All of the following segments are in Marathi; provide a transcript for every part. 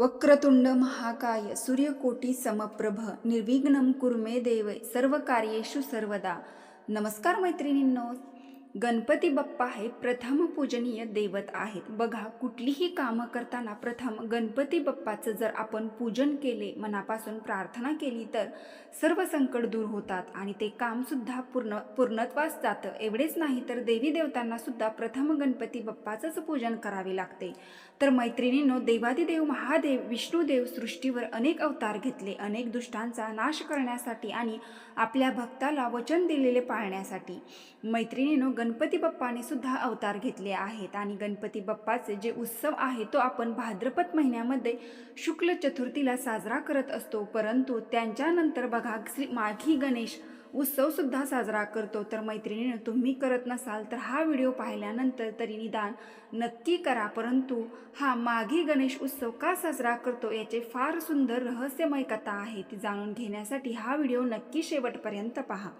वक्रतुंड महाकाय सूर्यकोटी समप्रभ निर्विघ्नं कुर्मे देव सर्व कार्येषु सर्वदा। नमस्कार मैत्रिणींनो। गणपती बाप्पा हे प्रथम पूजनीय दैवत आहेत. बघा कुठलीही कामं करताना प्रथम गणपती बाप्पाचं जर आपण पूजन केले मनापासून प्रार्थना केली तर सर्व संकट दूर होतात आणि ते कामसुद्धा पूर्ण पूर्णत्वास जातं. एवढेच नाही तर देवी देवतांनासुद्धा प्रथम गणपती बाप्पाचंच पूजन करावे लागते. तर मैत्रिणींनो देवादिदेव महादेव विष्णुदेव सृष्टीवर अनेक अवतार घेतले अनेक दुष्टांचा नाश करण्यासाठी आणि आपल्या भक्ताला वचन दिलेले पाळण्यासाठी. मैत्रिणीनो गणपती बाप्पाने सुद्धा अवतार घेतले आहेत. आणि गणपती बाप्पाचे जे उत्सव आहे तो आपण भाद्रपद महिन्यामध्ये शुक्ल चतुर्थीला साजरा करत असतो. परंतु त्यांच्यानंतर बघा श्री माघी गणेश उत्सवसुद्धा साजरा करतो. तर मैत्रिणीनं तुम्ही करत नसाल तर हा व्हिडिओ पाहिल्यानंतर तरी निदान नक्की करा. परंतु हा माघी गणेश उत्सव का साजरा करतो याचे फार सुंदर रहस्यमय कथा आहे. ती जाणून घेण्यासाठी हा व्हिडिओ नक्की शेवटपर्यंत पहा.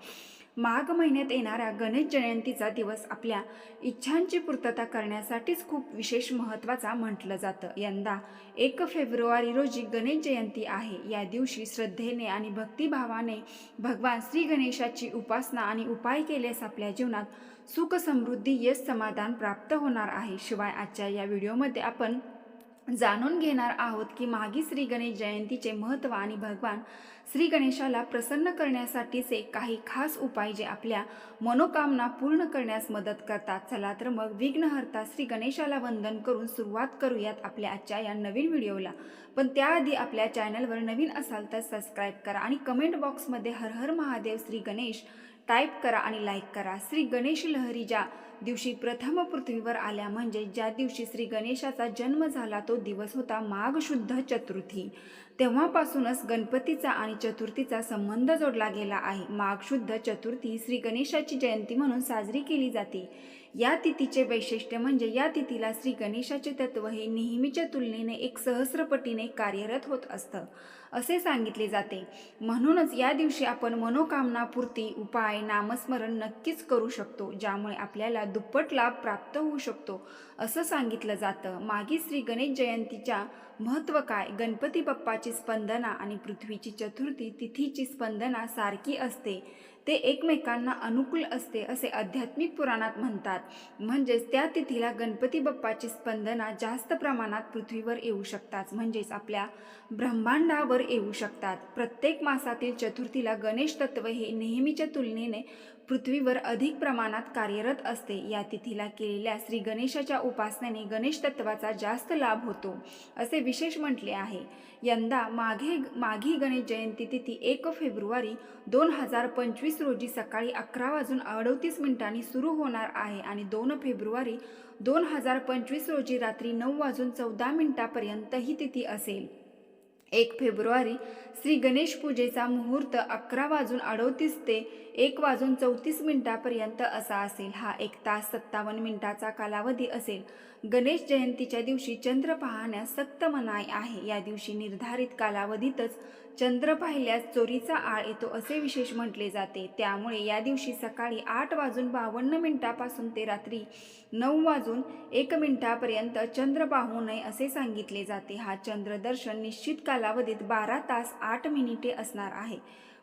माघ महिन्यात येणाऱ्या गणेश जयंतीचा दिवस आपल्या इच्छांची पूर्तता करण्यासाठीच खूप विशेष महत्त्वाचा म्हटलं जातं. यंदा एक फेब्रुवारी रोजी गणेश जयंती आहे. या दिवशी श्रद्धेने आणि भक्तिभावाने भगवान श्री गणेशाची उपासना आणि उपाय केल्यास आपल्या जीवनात सुख समृद्धी यश समाधान प्राप्त होणार आहे. शिवाय आजच्या या व्हिडिओमध्ये आपण जाणून घेणार आहोत की मागी श्री गणेश जयंतीचे महत्त्व आणि भगवान श्री गणेशाला प्रसन्न करण्यासाठीचे काही खास उपाय जे आपल्या मनोकामना पूर्ण करण्यास मदत करतात. चला तर मग विघ्नहर्ता श्री गणेशाला वंदन करून सुरुवात करूयात आपल्या आजच्या या नवीन व्हिडिओला. पण त्याआधी आपल्या चॅनलवर नवीन असाल तर सबस्क्राईब करा आणि कमेंट बॉक्समध्ये हर हर महादेव श्री गणेश टाईप करा आणि लाईक करा. श्री गणेश लहरी ज्या दिवशी प्रथम पृथ्वीवर आल्या म्हणजे ज्या दिवशी श्री गणेशाचा जन्म झाला तो दिवस होता माघ शुद्ध चतुर्थी. तेव्हापासूनच गणपतीचा आणि चतुर्थीचा संबंध जोडला गेला आहे. माघ शुद्ध चतुर्थी श्री गणेशाची जयंती म्हणून साजरी केली जाते. या तिथीचे वैशिष्ट्य म्हणजे या तिथीला श्री गणेशाचे तत्व हे नेहमीच्या तुलनेने एक सहस्रपटीने कार्यरत होत असतं. असे सांगितले जाते. म्हणूनच या दिवशी आपण मनोकामनापूर्ती उपाय नामस्मरण नक्कीच करू शकतो ज्यामुळे आपल्याला दुप्पट लाभ प्राप्त होऊ शकतो असं सांगितलं जातं. मागे श्री गणेश जयंतीच्या महत्त्व काय? गणपती बाप्पाची स्पंदना आणि पृथ्वीची चतुर्थी तिथीची स्पंदना सारखी असते. ते एकमेकांना अनुकूल असते असे आध्यात्मिक पुराणात म्हणतात. म्हणजेच त्या तिथीला गणपती बाप्पाची स्पंदना जास्त प्रमाणात पृथ्वीवर येऊ शकतात. म्हणजेच आपल्या ब्रह्मांडावर येऊ शकतात. प्रत्येक मासातील चतुर्थीला गणेश तत्व हे नेहमीच्या तुलनेने पृथ्वीवर अधिक प्रमाणात कार्यरत असते. या तिथीला केलेल्या श्री गणेशाच्या उपासनेने गणेश तत्वाचा जास्त लाभ होतो असे विशेष म्हटले आहे. यंदा माघे माघी गणेश जयंती तिथी एक फेब्रुवारी दोन हजार पंचवीस रोजी सकाळी अकरा वाजून अडतीस मिनिटांनी सुरू होणार आहे आणि दोन फेब्रुवारी दोन हजार पंचवीस रोजी रात्री नऊ वाजून चौदा मिनिटापर्यंत ही तिथी असेल. एक फेब्रुवारी श्री गणेश पूजेचा मुहूर्त अकरा वाजून अडोतीस ते एक वाजून चौतीस मिनिटापर्यंत असा असेल. हा एक तास सत्तावन्न मिनिटाचा कालावधी असेल. गणेश जयंतीच्या दिवशी चंद्र पाहण्यास सक्त मनाई आहे. या दिवशी निर्धारित कालावधीतच चंद्र पाहिल्यास चोरीचा आळ येतो असे विशेष म्हटले जाते. त्यामुळे या दिवशी सकाळी आठ वाजून बावन्न मिनिटापासून ते रात्री नऊ वाजून एक मिनिटापर्यंत चंद्र पाहू नये असे सांगितले जाते. हा चंद्रदर्शन निश्चित कालावधीत बारा तास आठ मिनिटे असणार आहे.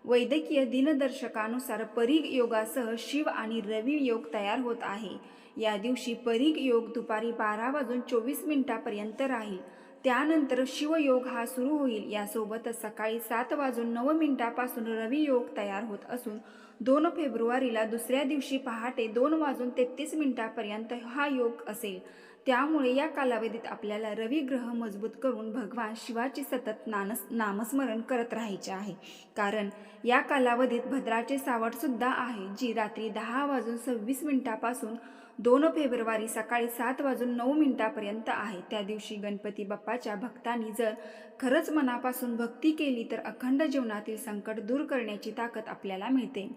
वैद्यकीय दिनदर्शकानुसार परीग योगासह शिव आणि रवी योग तयार होत आहे. या दिवशी परीग योग दुपारी बारा वाजून चोवीस मिनिटापर्यंत राहील. त्यानंतर शिवयोग हा सुरू होईल. यासोबतच सकाळी सात वाजून नऊ मिनिटापासून रवी योग तयार होत असून दोन फेब्रुवारीला दुसऱ्या दिवशी पहाटे दोन वाजून तेहतीस मिनिटापर्यंत हा योग असेल. त्यामुळे या कालावधीत आपल्याला रवी ग्रह मजबूत करून भगवान शिवाचे सतत नानस नामस्मरण करत राहायचे आहे. कारण या कालावधीत भद्राचे सावटसुद्धा आहे जी रात्री दहा वाजून सव्वीस मिनिटापासून दोन फेब्रुवारी सकाळी सात वाजून नऊ मिनिटापर्यंत आहे. त्या दिवशी गणपती बाप्पाच्या भक्तांनी जर खरंच मनापासून भक्ती केली तर अखंड जीवनातील संकट दूर करण्याची ताकद आपल्याला मिळते.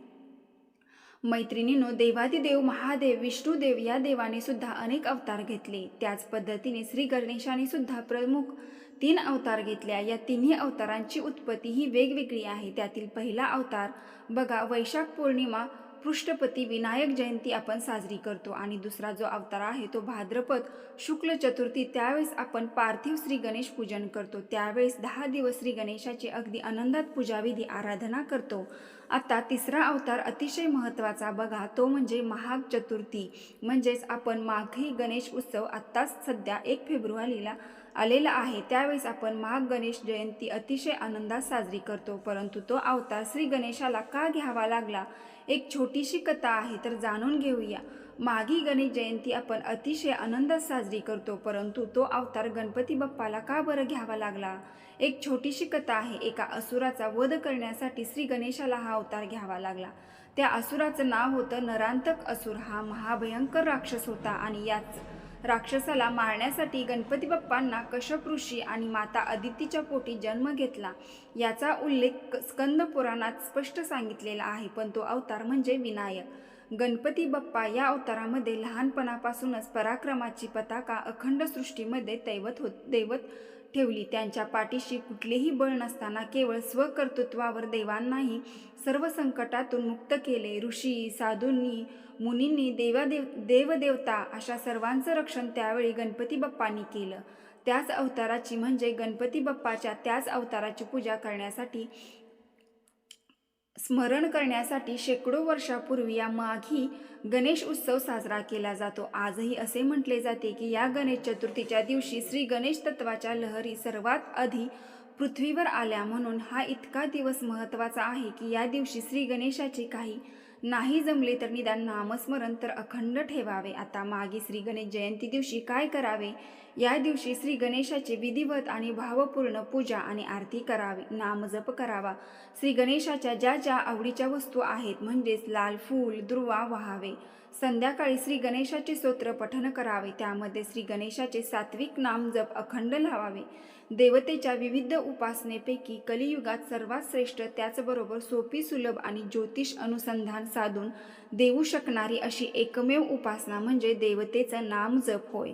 मैत्रिणीनो देवादिदेव महादेव विष्णुदेव या देवाने सुद्धा अनेक अवतार घेतले. त्याच पद्धतीने श्री गणेशाने सुद्धा प्रमुख तीन अवतार घेतल्या. या तिन्ही अवतारांची उत्पत्ती ही वेगवेगळी आहे. त्यातील पहिला अवतार बघा वैशाख पौर्णिमा पृष्ठपती विनायक जयंती आपण साजरी करतो. आणि दुसरा जो अवतार आहे तो भाद्रपद शुक्ल चतुर्थी. त्यावेळेस आपण पार्थिव श्री गणेश पूजन करतो. त्यावेळेस दहा दिवस श्री गणेशाची अगदी आनंदात पूजाविधी आराधना करतो. आता तिसरा अवतार अतिशय महत्त्वाचा बघा. तो म्हणजे महाग चतुर्थी. म्हणजेच आपण माघी गणेश उत्सव आत्ताच सध्या एक फेब्रुवारीला आलेला आहे. त्यावेळेस आपण महाग गणेश जयंती अतिशय आनंदात साजरी करतो. परंतु तो अवतार श्री गणेशाला का घ्यावा लागला? एक छोटीशी कथा आहे तर जाणून घेऊया. मागी गणेश जयंती आपण अतिशय आनंदात साजरी करतो परंतु तो अवतार गणपती बाप्पाला का बरं घ्यावा लागला? एक छोटीशी कथा आहे एका असुराचा वध करण्यासाठी श्री गणेशाला हा अवतार घ्यावा लागला. त्या असुराचं नाव होतं नरांतक असुर. हा महाभयंकर राक्षस होता आणि याच राक्षसाला मारण्यासाठी गणपती बाप्पांना कश्यप ऋषी आणि माता अदितीच्या पोटी जन्म घेतला याचा उल्लेख स्कंद पुराणात स्पष्ट सांगितलेला आहे पण तो अवतार म्हणजे विनायक. गणपती बाप्पा या अवतारामध्ये लहानपणापासूनच पराक्रमाची पताका अखंड सृष्टीमध्ये दैवत होत दैवत ठेवली. त्यांच्या पाठीशी कुठलेही बळ नसताना केवळ स्वकर्तृत्वावर देवांनाही सर्व संकटातून मुक्त केले. ऋषी साधूंनी मुनींनी देवादेव देवदेवता अशा सर्वांचं रक्षण त्यावेळी गणपती बाप्पांनी केलं. त्याच अवताराची म्हणजे गणपती बाप्पाच्या त्याच अवताराची पूजा करण्यासाठी स्मरण करण्यासाठी शेकडो वर्षापूर्वी या माघी गणेश उत्सव साजरा केला जातो. आजही असे म्हटले जाते की या गणेश चतुर्थीच्या दिवशी श्री गणेश तत्वाच्या लहरी सर्वात आधी पृथ्वीवर आल्या म्हणून हा इतका दिवस महत्त्वाचा आहे की या दिवशी श्री गणेशाचे काही नाही जमले तर निदान नामस्मरण तर अखंड ठेवावे. आता मागे श्री गणेश जयंती दिवशी काय करावे? या दिवशी श्री गणेशाचे विधिवत आणि भावपूर्ण पूजा आणि आरती करावी. नामजप करावा. श्री गणेशाच्या ज्या ज्या आवडीच्या वस्तू आहेत म्हणजेच लाल फूल दुर्वा व्हावे. संध्याकाळी श्री गणेशाचे स्तोत्र पठन करावे. त्यामध्ये श्री गणेशाचे सात्विक नाम जप अखंड लावावे. देवतेच्या विविध उपासनेपैकी कलियुगात सर्वात श्रेष्ठ त्याचबरोबर सोपी सुलभ आणि ज्योतिष अनुसंधान साधून देऊ शकणारी अशी एकमेव उपासना म्हणजे देवतेचं नाम जप होय.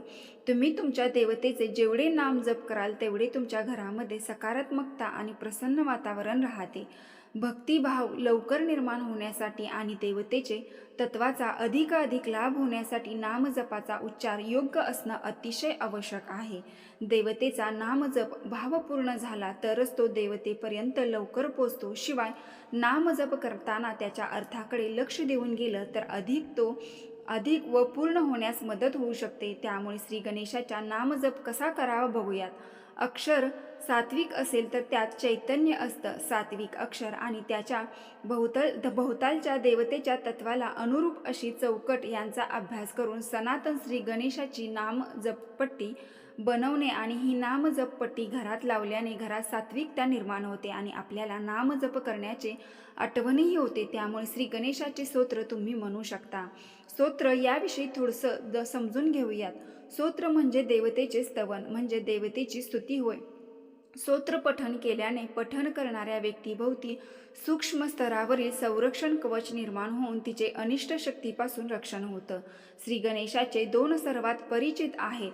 तुम्ही तुमच्या देवतेचे जेवढे नाम जप कराल तेवढे तुमच्या घरामध्ये सकारात्मकता आणि प्रसन्न वातावरण राहते. भक्तिभाव लवकर निर्माण होण्यासाठी आणि देवतेचे तत्वाचा अधिकाधिक लाभ होण्यासाठी नामजपाचा उच्चार योग्य असणं अतिशय आवश्यक आहे. देवतेचा नामजप भावपूर्ण झाला तरच तो देवतेपर्यंत लवकर पोचतो. शिवाय नामजप करताना त्याच्या अर्थाकडे लक्ष देऊन गेलं तर अधिक तो अधिक व पूर्ण होण्यास मदत होऊ शकते. त्यामुळे श्री गणेशाच्या नामजप कसा करावा बघूयात. अक्षर सात्विक असेल तर त्यात चैतन्य असतं. सात्विक अक्षर आणि त्याच्या भोवतल भोवतालच्या देवतेच्या तत्वाला अनुरूप अशी चौकट यांचा अभ्यास करून सनातन श्री गणेशाची नाम जपपट्टी बनवणे आणि ही नामजपपट्टी घरात लावल्याने घरात सात्विकता निर्माण होते आणि आपल्याला नाम जप करण्याचे आठवणही होते. त्यामुळे श्री गणेशाचे स्तोत्र तुम्ही म्हणू शकता. स्तोत्र याविषयी थोडंसं समजून घेऊयात. स्तोत्र म्हणजे देवतेचे स्तवन म्हणजे देवतेची स्तुती होय. स्तोत्र पठन केल्याने पठन करणाऱ्या व्यक्तीभोवती सूक्ष्म स्तरावरील संरक्षण कवच निर्माण होऊन तिचे अनिष्ट शक्तीपासून रक्षण होतं. श्री गणेशाचे दोन सर्वात परिचित आहेत.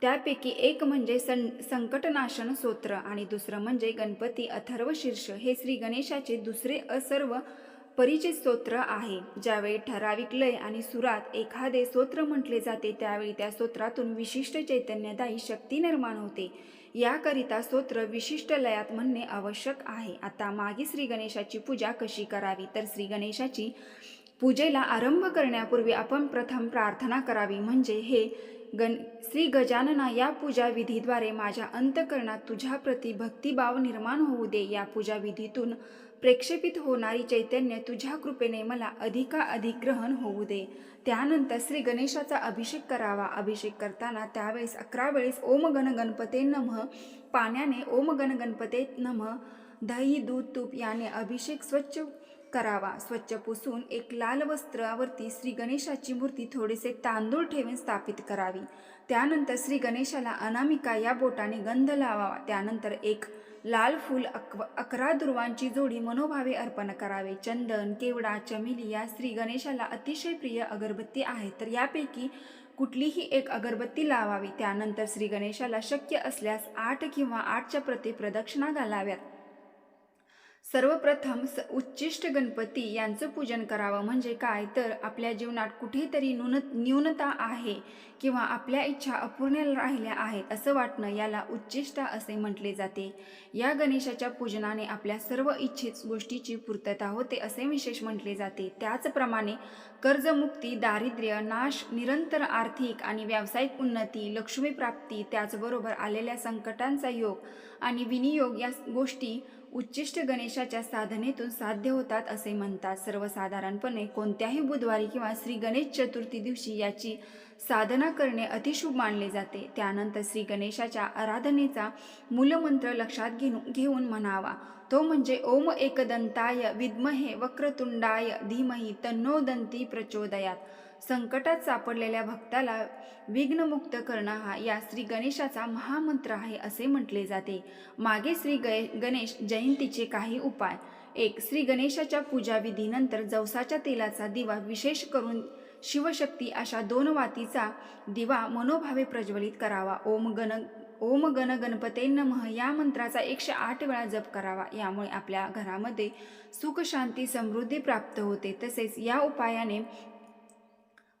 त्यापैकी एक म्हणजे सं संकटनाशन स्तोत्र आणि दुसरं म्हणजे गणपती अथर्व शीर्ष. हे श्री गणेशाचे दुसरे असर्व परिचित स्तोत्र आहे. ज्यावेळी ठराविक लय आणि सुरात एखादे स्तोत्र म्हटले जाते त्यावेळी त्या स्तोत्रातून विशिष्ट चैतन्यदायी शक्ती निर्माण होते. याकरिता स्तोत्र विशिष्ट लयात म्हणणे आवश्यक आहे. आता मागे श्री गणेशाची पूजा कशी करावी? तर श्री गणेशाची पूजेला आरंभ करण्यापूर्वी आपण प्रथम प्रार्थना करावी. म्हणजे हे गण श्री गजानना या पूजा विधीद्वारे माझ्या अंतकरणात तुझ्याप्रती भक्तिभाव निर्माण होऊ दे. या पूजा विधीतून प्रेक्षेपित होणारी चैतन्य तुझ्या कृपेने मला अधिकाधिक ग्रहण होऊ दे. त्यानंतर श्री गणेशाचा अभिषेक करावा. अभिषेक करताना त्यावेळेस अकरा वेळेस ओम गण गणपते नमः. पाण्याने ओम गण गणपते नमः. दही दूध तूप याने अभिषेक स्वच्छ करावा. स्वच्छ पुसून एक लाल वस्त्रावरती श्री गणेशाची मूर्ती थोडेसे तांदूळ ठेवून स्थापित करावी. त्यानंतर श्री गणेशाला अनामिका या बोटाने गंध लावावा. त्यानंतर एक लाल फूल अक अकरा दुर्वांची जोडी मनोभावे अर्पण करावे. चंदन केवडा चमेली या श्री गणेशाला अतिशय प्रिय अगरबत्ती आहे. तर यापैकी कुठलीही एक अगरबत्ती लावावी. त्यानंतर श्री गणेशाला शक्य असल्यास आठ किंवा आठच्या प्रती प्रदक्षिणा घालाव्यात. सर्वप्रथम स उच्चिष्ट गणपती यांचं पूजन करावं म्हणजे काय? तर आपल्या जीवनात कुठेतरी न्यून न्यूनता आहे किंवा आपल्या इच्छा अपूर्ण राहिल्या आहेत असं वाटणं याला उच्चिष्टा असे म्हटले जाते. या गणेशाच्या पूजनाने आपल्या सर्व इच्छित गोष्टीची पूर्तता होते असे विशेष म्हटले जाते. त्याचप्रमाणे कर्जमुक्ती दारिद्र्य नाश निरंतर आर्थिक आणि व्यावसायिक उन्नती लक्ष्मी प्राप्ती त्याचबरोबर आलेल्या संकटांचा योग आणि विनियोग या गोष्टी उच्चिष्ट गणेशाच्या साधनेतून साध्य होतात असे म्हणतात. सर्वसाधारणपणे कोणत्याही बुधवारी किंवा श्री गणेश चतुर्थी दिवशी याची साधना करणे अतिशुभ मानले जाते. त्यानंतर श्री गणेशाच्या आराधनेचा मूलमंत्र लक्षात घेऊन घेऊन म्हणावा. तो म्हणजे ओम एकदंताय विद्महे वक्रतुंडाय धीमही तन्नो दंती प्रचोदयात. संकटात सापडलेल्या भक्ताला विघ्नमुक्त करणं हा या श्री गणेशाचा महामंत्र आहे असे म्हटले जाते. मागे श्री ग गणेश जयंतीचे काही उपाय. एक श्री गणेशाच्या पूजाविधीनंतर जवसाच्या तेलाचा दिवा विशेष करून शिवशक्ती अशा दोन वातीचा दिवा मनोभावे प्रज्वलित करावा. ओम गण ओम गण गणपते नमः या मंत्राचा एकशे आठ वेळा जप करावा. यामुळे आपल्या घरामध्ये सुख शांती समृद्धी प्राप्त होते. तसेच या उपायाने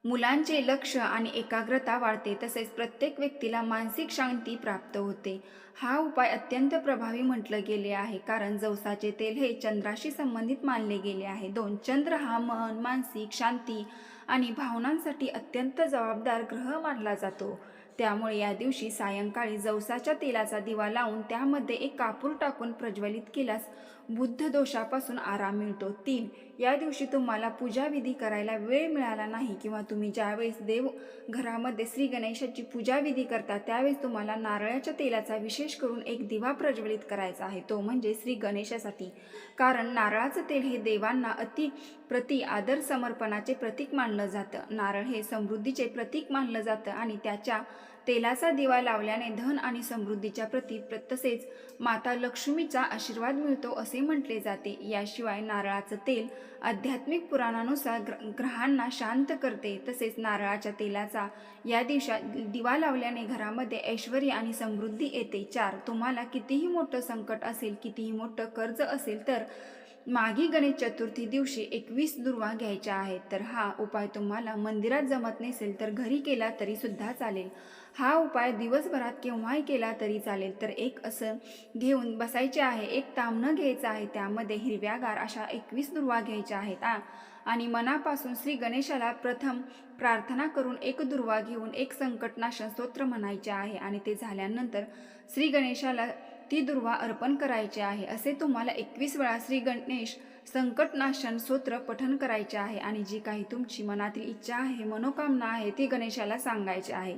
मुलांचे लक्ष आणि एकाग्रता वाढते तसेच प्रत्येक व्यक्तीला मानसिक शांती प्राप्त होते. हा उपाय अत्यंत प्रभावी म्हटलं गेले आहे कारण जवसाचे तेल हे चंद्राशी संबंधित मानले गेले आहे. दोन चंद्र हा मन मानसिक शांती आणि भावनांसाठी अत्यंत जबाबदार ग्रह मानला जातो. त्यामुळे या दिवशी सायंकाळी जवसाच्या तेलाचा दिवा लावून त्यामध्ये एक कापूर टाकून प्रज्वलित केल्यास बुद्ध दोषापासून आराम मिळतो. तीन या दिवशी तुम्हाला पूजाविधी करायला वेळ मिळाला नाही किंवा तुम्ही ज्यावेळेस देव घरामध्ये श्री गणेशाची पूजाविधी करता त्यावेळेस तुम्हाला नारळाच्या तेलाचा विशेष करून एक दिवा प्रज्वलित करायचा आहे. तो म्हणजे श्री गणेशासाठी. कारण नारळाचं तेल हे देवांना अति प्रति आदर समर्पणाचे प्रतीक मानलं जातं. नारळ हे समृद्धीचे प्रतीक मानलं जातं आणि त्याच्या तेलाचा दिवा लावल्याने धन आणि समृद्धीच्या प्रती तसेच माता लक्ष्मीचा आशीर्वाद मिळतो असे म्हटले जाते. याशिवाय नारळाचं तेल आध्यात्मिक पुराणानुसार ग्र ग्रहांना शांत करते. तसेच नारळाच्या तेलाचा या दिवसात दिवा लावल्याने घरामध्ये ऐश्वर आणि समृद्धी येते. चार तुम्हाला कितीही मोठं संकट असेल कितीही मोठं कर्ज असेल तर मागी गणेश चतुर्थी दिवशी एकवीस दुर्वा घ्यायच्या आहेत. तर हा उपाय तुम्हाला मंदिरात जमत नसेल तर घरी केला तरी सुद्धा चालेल. हा उपाय दिवसभरात केव्हाही केला तरी चालेल. तर एक असं घेऊन बसायचे आहे एक तामणं घ्यायचं आहे त्यामध्ये हिरव्यागार अशा एकवीस दुर्वा घ्यायच्या आहेत. आ आणि मनापासून श्री गणेशाला प्रथम प्रार्थना करून एक दुर्वा घेऊन एक संकटनाशन स्तोत्र म्हणायचे आहे आणि ते झाल्यानंतर श्री गणेशाला ती दुर्वा अर्पण करायची आहे. असे तुम्हाला एकवीस वेळा श्री गणेश संकटनाशन स्तोत्र पठन करायचे आहे आणि जी काही तुमची मनातील इच्छा आहे मनोकामना आहे ती गणेशाला सांगायची आहे.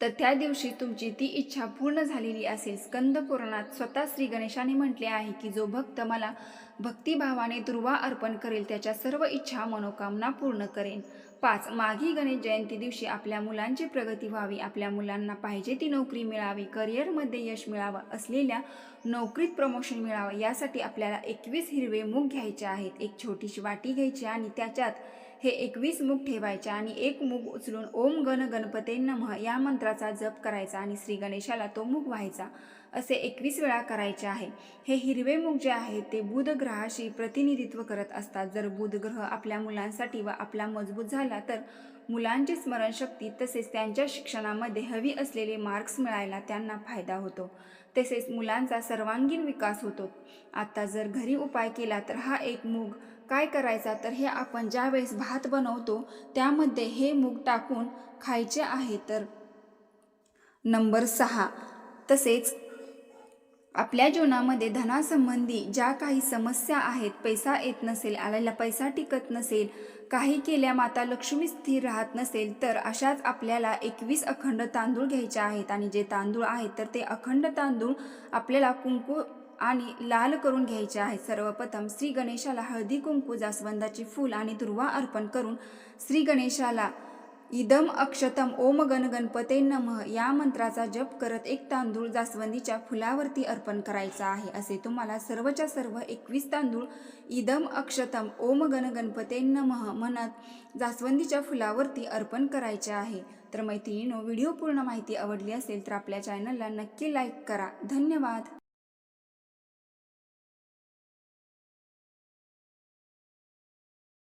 तर त्या दिवशी तुमची ती इच्छा पूर्ण झालेली असेल. स्कंद पुराणात स्वतः श्री गणेशाने म्हटले आहे की जो भक्त मला भक्तिभावाने दुर्वा अर्पण करेल त्याच्या सर्व इच्छा मनोकामना पूर्ण करेन. पाच माघी गणेश जयंती दिवशी आपल्या मुलांची प्रगती व्हावी. आपल्या मुलांना पाहिजे ती नोकरी मिळावी. करिअरमध्ये यश मिळावं. असलेल्या नोकरीत प्रमोशन मिळावं. यासाठी आपल्याला एकवीस हिरवे मूग घ्यायचे आहेत. एक छोटीशी वाटी घ्यायची आणि त्याच्यात हे एकवीस मुख ठेवायचे आणि एक मुख उचलून ओम गण गणपते नमः या मंत्राचा जप करायचा आणि श्री गणेशाला तो मुख व्हायचा. असे एकवीस वेळा करायचे आहे. हे हिरवे मुख जे आहे ते बुध ग्रहाशी प्रतिनिधित्व करत असतात. जर बुध ग्रह आपल्या मुलांसाठी व आपला मजबूत झाला तर मुलांची स्मरणशक्ती तसेच त्यांच्या शिक्षणामध्ये हवी असलेले मार्क्स मिळायला त्यांना फायदा होतो. तसेच मुलांचा सर्वांगीण विकास होतो. आता जर घरी उपाय केला तर हा एक मूग काय करायचा? तर हे आपण ज्यावेळेस भात बनवतो त्यामध्ये हे मूग टाकून खायचे आहे तर नंबर सहा. तसेच आपल्या जीवनामध्ये धनासंबंधी ज्या काही समस्या आहेत पैसा येत नसेल आलेला पैसा टिकत नसेल काही केल्या माता लक्ष्मी स्थिर राहत नसेल तर अशाच आपल्याला एकवीस अखंड तांदूळ घ्यायचे आहेत. आणि जे तांदूळ आहेत तर ते अखंड तांदूळ आपल्याला कुंकू आणि लाल करून घ्यायचे आहेत सर्वप्रथम श्री गणेशाला हळदी कुंकू जास्वंदाचे फूल आणि दुर्वा अर्पण करून श्री गणेशाला इदम अक्षतम ओम गण गणपते नमः या मंत्राचा जप करत एक तांदूळ जास्वंदीच्या फुलावरती अर्पण करायचा आहे. असे तुम्हाला सर्वच्या सर्व एकवीस तांदूळ इदम अक्षतम ओम गण गणपते नमः म्हणत जास्वंदीच्या फुलावरती अर्पण करायचे आहे. तर मैत्रिणीनो व्हिडिओ पूर्ण माहिती आवडली असेल तर आपल्या चॅनलला नक्की लाईक करा. धन्यवाद.